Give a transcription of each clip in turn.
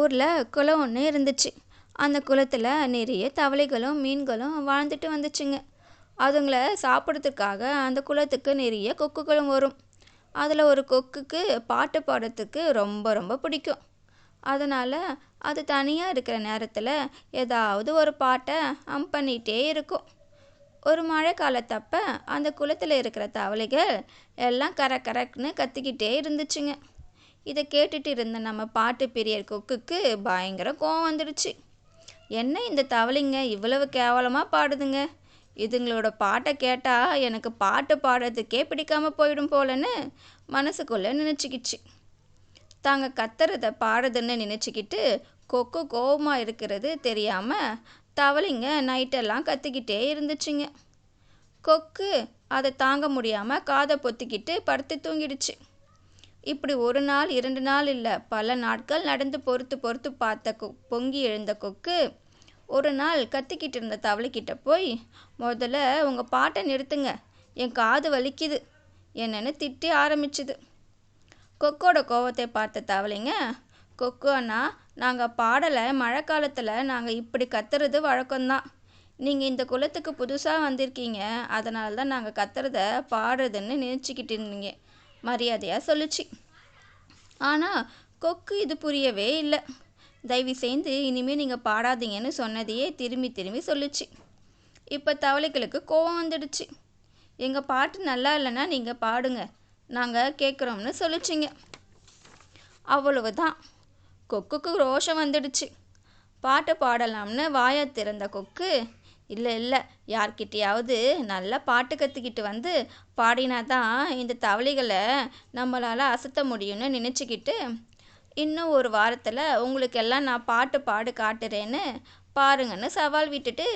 ஊரில் குளம் ஒன்று இருந்துச்சு. அந்த குளத்தில் நிறைய தவளைகளும் மீன்களும் வாழ்ந்துட்டு வந்துச்சுங்க. அதுங்கள சாப்பிட்றதுக்காக அந்த குளத்துக்கு நிறைய கொக்குகளும் வரும். அதில் ஒரு கொக்குக்கு பாட்டு பாடுறதுக்கு ரொம்ப ரொம்ப பிடிக்கும். அதனால் அது தனியாக இருக்கிற நேரத்தில் ஏதாவது ஒரு பாட்டை அம் பண்ணிகிட்டே இருக்கும். ஒரு மழை காலத்தப்ப அந்த குளத்தில் இருக்கிற தவளைகள் எல்லாம் கர கரக்குன்னு கத்திக்கிட்டே இருந்துச்சுங்க. இதை கேட்டுட்டு இருந்த நம்ம பாட்டு பிரியர் கொக்குக்கு பயங்கர கோவம் வந்துடுச்சு. என்ன இந்த தவளைங்க? இவ்வளவு கேவலமாக பாடுதுங்க. இதுங்களோட பாட்டை கேட்டால் எனக்கு பாட்டு பாடுறதுக்கே பிடிக்காமல் போயிடும் போலன்னு மனசுக்குள்ளே நினச்சிக்கிச்சு. தாங்க கத்துறத பாடுதுன்னு நினச்சிக்கிட்டு கொக்கு கோவமாக இருக்கிறது தெரியாமல் தவளைங்க நைட்டெல்லாம் கற்றுக்கிட்டே இருந்துச்சுங்க. கொக்கு அதை தாங்க முடியாமல் காதை பொத்திக்கிட்டு படுத்து தூங்கிடுச்சு. இப்படி ஒரு நாள் இரண்டு நாள் இல்லை. பல நாட்கள் நடந்து பொறுத்து பொறுத்து பார்த்த கொ பொங்கி எழுந்த கொக்கு ஒரு நாள் கத்திக்கிட்டு இருந்த தவளைக்கிட்ட போய் முதல்ல உங்கள் பாட்டை நிறுத்துங்க. என் காது வலிக்குது. என்னன்னு திட்டி ஆரம்பிச்சுது. கொக்கோட கோவத்தை பார்த்த தவளைங்க கொக்கு அண்ணா நாங்கள் பாடலை மழை காலத்தில் நாங்கள் இப்படி கத்துறது வழக்கம்தான். நீங்கள் இந்த குளத்துக்கு புதுசாக வந்திருக்கீங்க. அதனால தான் நாங்கள் கத்துறத பாடுறதுன்னு நினச்சிக்கிட்டு இருந்தீங்க. மரியாதையாக சொல்லுச்சு. ஆனால் கொக்கு இது புரியவே இல்லை. தயவு செய்து இனிமேல் நீங்கள் பாடாதீங்கன்னு சொன்னதையே திரும்பி திரும்பி சொல்லுச்சு. இப்போ தவளைகளுக்கு கோவம் வந்துடுச்சு. எங்கள் பாட்டு நல்லா இல்லைன்னா நீங்கள் பாடுங்க. நாங்கள் கேட்குறோம்னு சொல்லிச்சிங்க. அவ்வளவுதான். கொக்குக்கு ரோஷம் வந்துடுச்சு. பாட்டு பாடலாம்னு வாயை திறந்த கொக்கு இல்லை இல்லை. யார்கிட்டையாவது நல்லா பாட்டு கற்றுக்கிட்டு வந்து பாடினா தான் இந்த தவளைகளை நம்மளால் அசத்த முடியும்னு நினச்சிக்கிட்டு இன்னும் ஒரு வாரத்தில் உங்களுக்கெல்லாம் நான் பாட்டு பாடு காட்டுறேன்னு பாருங்கன்னு சவால் விட்டுட்டு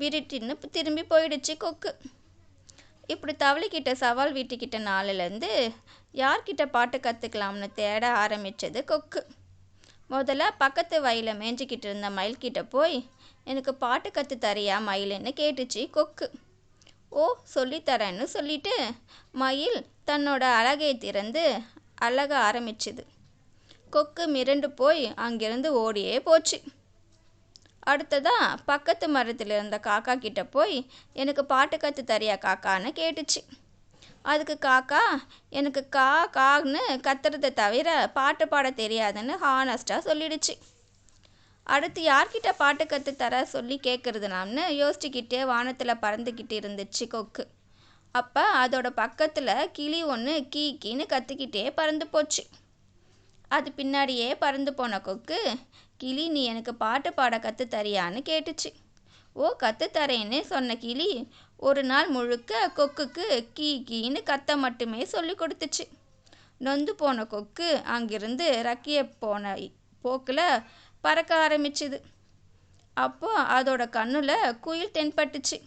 விருட்டின்னு திரும்பி போயிடுச்சு கொக்கு. இப்படி தவளைக்கிட்ட சவால் வீட்டுக்கிட்ட நாளிலேருந்து யார்கிட்ட பாட்டு கற்றுக்கலாம்னு தேட ஆரம்பித்தது கொக்கு. முதல்ல பக்கத்து வயலில் மேய்ஞ்சிக்கிட்டு இருந்த மயில்கிட்ட போய் எனக்கு பாட்டு கற்று தரியா மயிலுன்னு கேட்டுச்சு கொக்கு. ஓ சொல்லித்தரேன்னு சொல்லிட்டு மயில் தன்னோட அழகை திறந்து அழக ஆரம்பிச்சுது. கொக்கு மிரண்டு போய் அங்கிருந்து ஓடியே போச்சு. அடுத்ததாக பக்கத்து மரத்தில் இருந்த காக்கா கிட்ட போய் எனக்கு பாட்டு கற்று தரியா காக்கான்னு கேட்டுச்சு. அதுக்கு காக்கா எனக்கு கா கான்னு கத்துறதை தவிர பாட்டு பாட தெரியாதுன்னு ஹானஸ்டாக சொல்லிடுச்சு. அடுத்து யார்கிட்ட பாட்டு கற்று தர சொல்லி கேட்குறதுலாம்னு யோசிச்சுக்கிட்டே வானத்தில் பறந்துக்கிட்டு இருந்துச்சு கொக்கு. அப்போ அதோட பக்கத்தில் கிளி ஒன்று கீ கீன்னு கற்றுக்கிட்டே பறந்து போச்சு. அது பின்னாடியே பறந்து போன கொக்கு கிளி நீ எனக்கு பாட்டு பாட கற்று தரியான்னு கேட்டுச்சு. ஓ கற்று தரேன்னு சொன்ன கிளி ஒரு நாள் முழுக்க கொக்குக்கு கீ கீன்னு கத்த மட்டுமே சொல்லி கொடுத்துச்சு. நொந்து போன கொக்கு அங்கிருந்து ரக்கிய போன போக்கில் பறக்க ஆரம்பிச்சுது. அப்போ அதோட கண்ணில் குயில் தென்பட்டுச்சு.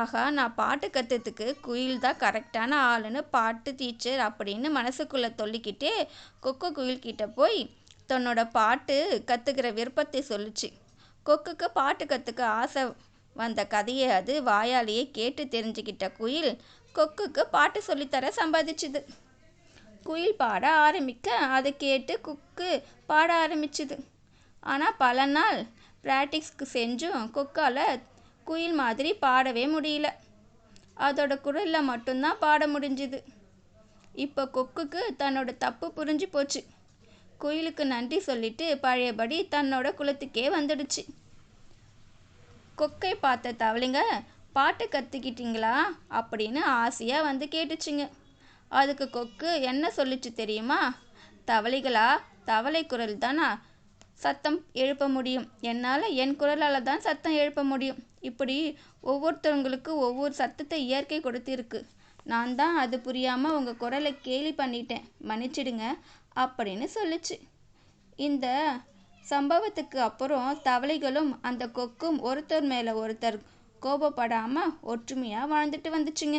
ஆஹா நான் பாட்டு கற்றுறதுக்கு குயில் தான் கரெக்டான ஆளுன்னு பாட்டு டீச்சர் அப்படின்னு மனசுக்குள்ளே சொல்லிக்கிட்டே கொக்கு குயில்கிட்ட போய் தன்னோட பாட்டு கற்றுக்கிற விருப்பத்தை சொல்லுச்சு. கொக்குக்கு பாட்டு கற்றுக்க ஆசை வந்த கதையை அது வாயாலேயே கேட்டு தெரிஞ்சுக்கிட்ட குயில் கொக்குக்கு பாட்டு சொல்லித்தர சம்பாதிச்சுது. குயில் பாட ஆரம்பிக்க அதை கேட்டு குக்கு பாட ஆரம்பிச்சுது. ஆனால் பல நாள் ப்ராக்டிஸ்க்கு செஞ்சும் கொக்கால் குயில் மாதிரி பாடவே முடியல. அதோட குரலில் மட்டும்தான் பாட முடிஞ்சுது. இப்போ கொக்குக்கு தன்னோட தப்பு புரிஞ்சு போச்சு. குயிலுக்கு நன்றி சொல்லிட்டு பழையபடி தன்னோட குலத்துக்கே வந்துடுச்சு. கொக்கை பார்த்த தவளைங்க பாட்டு கற்றுக்கிட்டீங்களா அப்படின்னு ஆசையாக வந்து கேட்டுச்சுங்க. அதுக்கு கொக்கு என்ன சொல்லிச்சு தெரியுமா? தவளைகளா தவளை குரல் தானா? சத்தம் எழுப்ப முடியும். என்னால் என் குரலால் தான் சத்தம் எழுப்ப முடியும். இப்படி ஒவ்வொருத்தவங்களுக்கு ஒவ்வொரு சத்தத்தை இயற்கை கொடுத்திருக்கு. நான் தான் அது புரியாமல் உங்கள் குரலை கேலி பண்ணிட்டேன். மன்னிச்சிடுங்க அப்படின்னு சொல்லிச்சு. இந்த சம்பவத்துக்கு அப்புறம் தவளைகளும் அந்த கொக்கும் ஒருத்தர் மேலே ஒருத்தர் கோபப்படாமல் ஒற்றுமையாக வாழ்ந்துட்டு வந்துச்சுங்க.